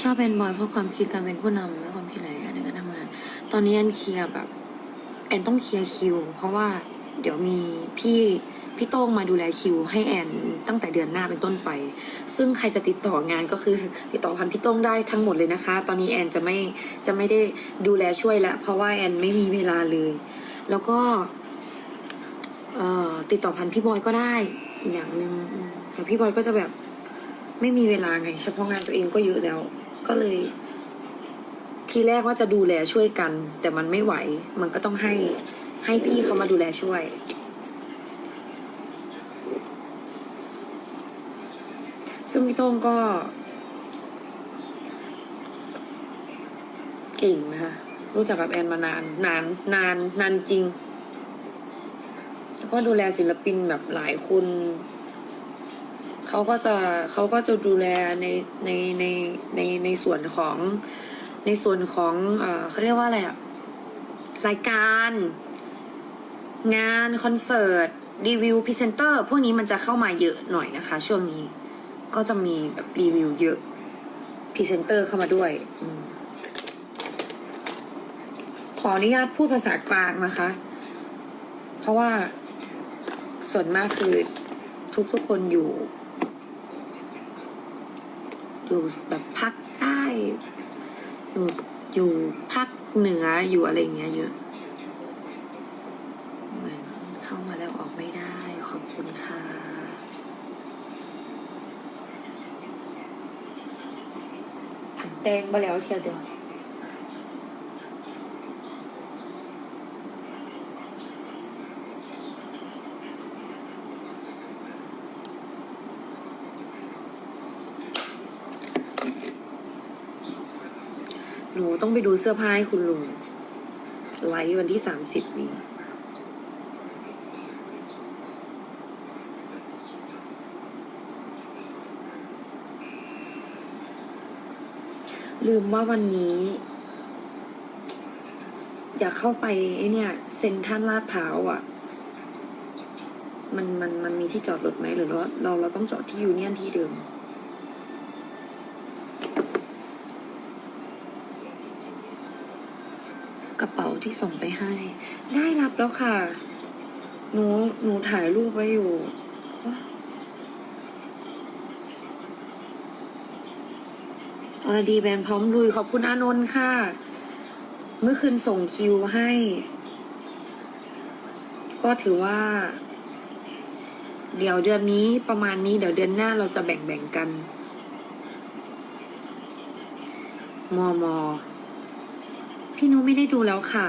ชอบแอนบอยเพราะความคิดการเป็นผู้นำและความคิดหลายอย่างในการทำงาน ตอนนี้แอนเคลียร์แบบแอนต้องเคลียร์คิว เพราะว่าเดี๋ยวมีพี่พี่โต้งมาดูแลคิว ให้แอนตั้งแต่เดือนหน้าเป็นต้นไป ซึ่งใครจะติดต่องานก็คือติดต่อพันพี่โต้งได้ทั้งหมดเลยนะคะ ตอนนี้แอนจะไม่จะไม่ได้ดูแลช่วยล้วเพราะว่าแอนไม่มีเวลาเลย แล้วก็ติดต่อพันพี่บอยก็ได้อีกอย่างหนึ่งแต่พี่บอยก็จะแบบไม่มีเวลาไง เฉพาะงานตัวเองก็เยอะแล้ว ก็เลย ทีแรกว่าจะดูแลช่วยกัน แต่มันไม่ไหว มันก็ต้องให้ให้พี่เขามาดูแลช่วยซึ่งพี่โต้งก็ เก่งนะคะรู้จักกับแอนมานาน นาน นาน นานจริง แล้วก็ดูแลศิลปินแบบหลายคน เขาก็จะเขาก็จะดูแลในในในในในส่วนของในส่วนของเอ่อเขาเรียกว่าอะไรอะรายการ งานคอนเสิร์ตรีวิวพรีเซนเตอร์พวกนี้มันจะเข้ามาเยอะหน่อยนะคะ ช่วงนี้ก็จะมีแบบรีวิวเยอะพรีเซนเตอร์เข้ามาด้วยอขออนุญาตพูดภาษากลางนะคะ เพราะว่าส่วนมากคือทุกทุกคนอยู่ อยู่แบบภาคใต้อยู่อยู่ภาคเหนืออยู่อะไรเงี้ยเยอะเหมือนเข้ามาแล้วออกไม่ได้ ขอบคุณค่ะ แตงมาแล้วเชียวเดียว หนูต้องไปดูเสื้อผ้าให้คุณลุง ไลฟ์วันที่สามสิบนี้ ลืมว่าวันนี้ อยากเข้าไปไอเนี่ย เซ็นทรัลลาดพร้าวอะ มันมันมันมีที่จอดรถไหมหรือว่าเราเราต้องจอดที่ยูเนียนที่เดิม กระเป๋าที่ส่งไปให้ ได้รับแล้วค่ะ หนู หนูถ่ายรูปไว้อยู่ อรดีแบนพร้อมลุยขอบคุณอานนท์ค่ะ เมื่อคืนส่งคิวให้ ก็ถือว่า เดี๋ยวเดือนนี้ประมาณนี้เดี๋ยวเดือนหน้าเราจะแบ่งๆกัน มอมอ พี่นุไม่ได้ดูแล้วค่ะ